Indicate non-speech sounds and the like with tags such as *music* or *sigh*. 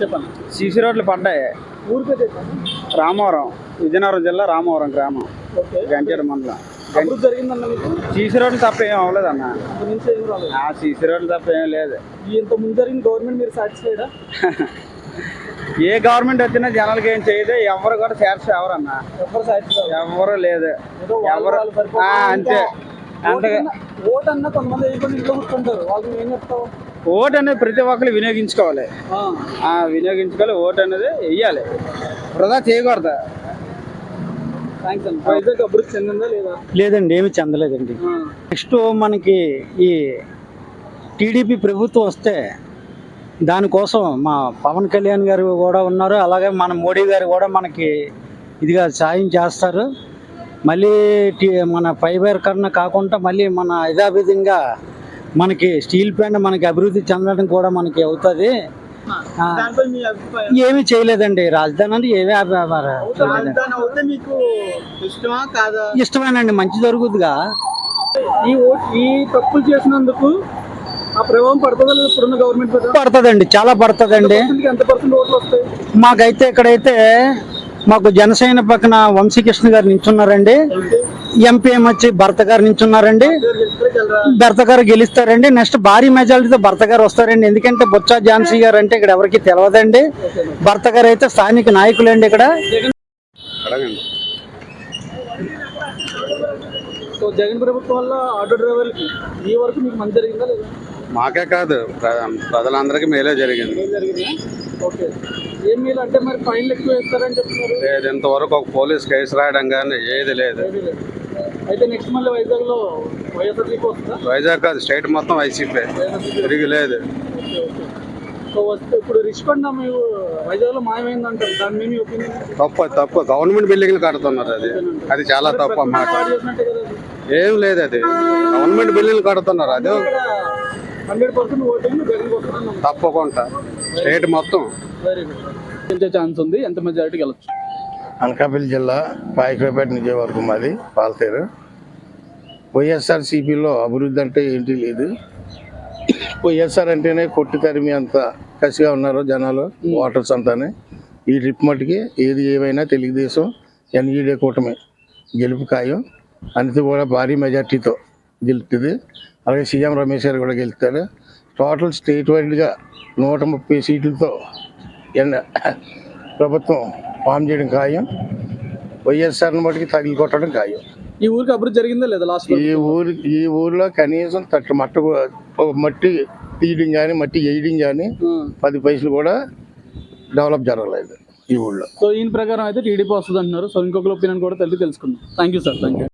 చెప్పండి. సీసీ రోడ్లు పడ్డాయి ఊరి పేరు చెప్పండి రామవరం విజయనగరం జిల్లా రామవరం గ్రామం గంటేరు మండలం. సీసీ రోడ్లు తప్ప ఏం అవ్వలేదన్న. అంత రాలేదు. ఆ సీసీ రోడ్లు తప్ప ఏం లేదు. ఇంత ముందు జరిగిన గవర్నమెంట్ మీరు సాటిస్ఫైడా? ఏ గవర్నమెంట్ వచ్చినా జనాలకి ఏం చేయదు ఎవరు కూడా చేర్చ ఎవరన్న. ఎవరు సాటిస్ఫై ఎవరు లేదు. ఎవరు అంతే. అంతగా ఓట్ అన్న కొంతమంది ఇంట్లో కూర్చుంటారు వాళ్ళకి ఏం చెప్తావు? ఓటు అనేది ప్రతి ఒక్కరు వినియోగించుకోవాలి. వినియోగించుకోవాలి ఓటు అనేది వెయ్యాలి. వృధా చేయకూడదు. వైజాగ్ అభివృద్ధి చెందిందా లేదా? లేదండి ఏమి చెందలేదండి. నెక్స్ట్ మనకి ఈ టీడీపీ ప్రభుత్వం వస్తే దానికోసం మా పవన్ కళ్యాణ్ గారు కూడా ఉన్నారు. అలాగే మన మోడీ గారు కూడా మనకి ఇదిగా సాయం చేస్తారు. మళ్ళీ మన ఫైబర్ కన్నా కాకుండా మళ్ళీ మన యథావిధంగా మనకి స్టీల్ ప్లాంట్ మనకి అభివృద్ధి చెందడం కూడా మనకి అవుతుంది. ఏమీ చేయలేదండి. రాజధాని అంటే ఏమీ ఇష్టమేనండి మంచి జరుగుతుందిగా ఈ ఈ తప్పులు చేసినందుకు ఆ ప్రభావం పడుతుందా లేదా? ఇప్పుడున్న గవర్నమెంట్ పడుతుందండి చాలా పడుతుందండి. పర్సెంట్కి ఎంత పర్సెంట్ ఓట్లు వస్తాయి? మాకైతే ఇక్కడైతే మాకు జనసేన పక్కన వంశీకృష్ణ గారు నించున్నారండి. ఎంపీఎం వచ్చి భర్త గారు నించున్నారండి. భర్త గారు గెలుస్తారండి. నెక్స్ట్ భారీ మెజారిటీతో భర్త గారు వస్తారండి. ఎందుకంటే బొత్స ఝాన్సీ గారు అంటే ఇక్కడ ఎవరికి తెలియదండి భర్త గారు అయితే స్థానిక నాయకులండి ఇక్కడ. సో జగన్ ప్రభుత్వం వల్ల ఆటో డ్రైవర్లకి ఈ వరకు మీకు మంచి జరిగిందా లేదా? మాకే కాదు. ప్ర- ప్రజలందరికీ మేలే జరిగింది. ఓకే. ఏం మీరు అంటే మరి ఫైన్లు ఎక్కువ వేస్తారని చెప్తున్నారు. లేదు ఇంతవరకు ఒక పోలీస్ కేసు రాయడం కానీ ఏది లేదు. అయితే నెక్స్ట్ మళ్ళీ వైజాగ్లో వైఎస్ఆర్సీపీ వస్తుందా? వైజాగ్ కాదు స్టేట్ మొత్తం వైసీపీ. తిరిగి లేదు. సో వస్తే ఇప్పుడు రిషికొండ మీరు వైజాగ్లో మాయమైంది అంటారు దాని మీద ఒపీనియన్ తప్పు తప్పు. గవర్నమెంట్ బిల్డింగ్లు కడుతున్నారు అది. అది చాలా తప్పు అన్నమాట. ఏం లేదు అది. గవర్నమెంట్ బిల్డింగ్లు కడుతున్నారు అది. హండ్రెడ్ పర్సెంట్ ఓటింగ్ జగన్ తప్పకుండా. స్టేట్ మొత్తం. వెరీ గుడ్ ఛాన్స్ ఉంది. ఎంత మెజారిటీ గెలవచ్చు అనకాపల్లి జిల్లా పాయకరపేట నియోజకవర్గం మాది పాలతేరు. వైఎస్ఆర్సీపీలో అభివృద్ధి అంటే ఏంటి లేదు. వైఎస్ఆర్ అంటేనే కొట్టి తరిమి అంత కసిగా ఉన్నారు జనాలు ఓటర్స్ అంతానే. ఈ ట్రిప్ మటుకి ఏది ఏమైనా తెలుగుదేశం ఎన్ఈడే కూటమి గెలుపు ఖాయం. అందుతో కూడా భారీ మెజార్టీతో గెలుస్తుంది అలాగే సీఎం రమేష్ గారు కూడా గెలుస్తారు టోటల్ స్టేట్ వైడ్గా నూట ముప్పై సీట్లతో ఎన్ *coughs* ప్రభుత్వం ఫామ్ చేయడం ఖాయం. వైఎస్ఆర్ని మటుకి తగిలి కొట్టడం ఖాయం. ఈ ఊరికి అభివృద్ధి జరిగిందా లేదా లాస్ట్ ఈ ఊరి ఈ ఊరిలో కనీసం తట్టు మట్ట మట్టి తీయడం కానీ మట్టి వేయడం కానీ పది పైసలు కూడా డెవలప్ జరగలేదు ఈ ఊళ్ళో. సో ఈయన ప్రకారం అయితే టీడీపీ వస్తుంది అంటున్నారు సో ఇంకొకరు ఒపీనియన్ కూడా తెలిసి తెలుసుకుందాం. Thank you sir thank you